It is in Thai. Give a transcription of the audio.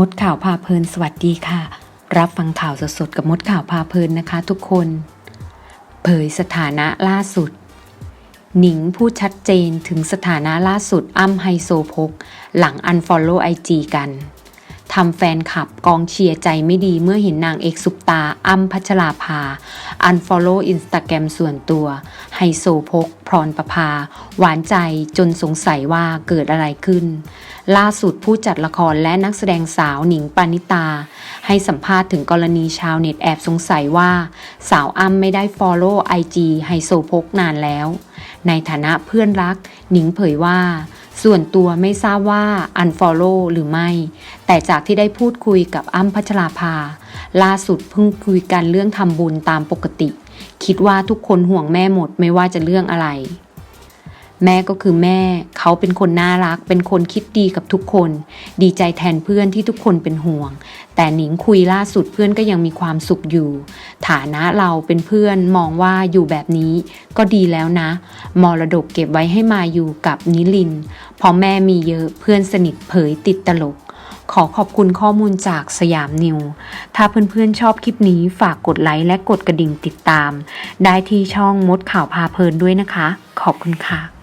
มดข่าวพาเพลินสวัสดีค่ะ รับฟังข่าวสดๆกับมดข่าวพาเพลินนะคะทุกคน เผยสถานะล่าสุด หนิงพูดชัดเจนถึงสถานะล่าสุดอ้ำไฮโซพก หลังอันฟอลโล่ไอจีกัน ทำแฟนคลับกองเชียร์ใจไม่ดีเมื่อเห็นนางเอกซุปตาอ้ำพัชราภา อันฟอลโล่อินสตาแกรมส่วนตัว ไฮโซพก พรประภา หวานใจจนสงสัยว่าเกิดอะไรขึ้น ล่าสุดผู้จัดละครและนักแสดงสาวหนิงปานิตา ให้สัมภาษณ์ถึงกรณีชาวเน็ตแอบสงสัยว่า สาวอ้ำไม่ได้ฟอลโล่ไอจีไฮโซพกนานแล้ว ในฐานะเพื่อนรัก หนิงเผยว่า ส่วนตัวไม่ทราบว่า unfollow หรือไม่ แต่จากที่ได้พูดคุยกับอ้ำพัชราภา ล่าสุดเพิ่งคุยกันเรื่องทำบุญตามปกติ คิดว่าทุกคนห่วงแม่หมดไม่ว่าจะเรื่องอะไร แม่ก็คือแม่ เขาเป็นคนน่ารัก เป็นคนคิดดีกับทุกคน ดีใจแทนเพื่อนที่ทุกคนเป็นห่วง แต่หนิงคุยล่าสุดเพื่อนก็ยังมีความสุขอยู่ ฐานะเราเป็นเพื่อนมองว่าอยู่แบบนี้ก็ดีแล้วนะ มรดกเก็บไว้ให้มาอยู่กับนิลินเพราะแม่มีเยอะเพื่อนสนิทเผยติดตลกขอขอบคุณข้อมูลจากสยามนิว ถ้าเพื่อนๆชอบคลิปนี้ฝากกดไลค์และกดกระดิ่งติดตาม ได้ที่ช่องมดข่าวพาเพลินด้วยนะคะ ขอบคุณค่ะ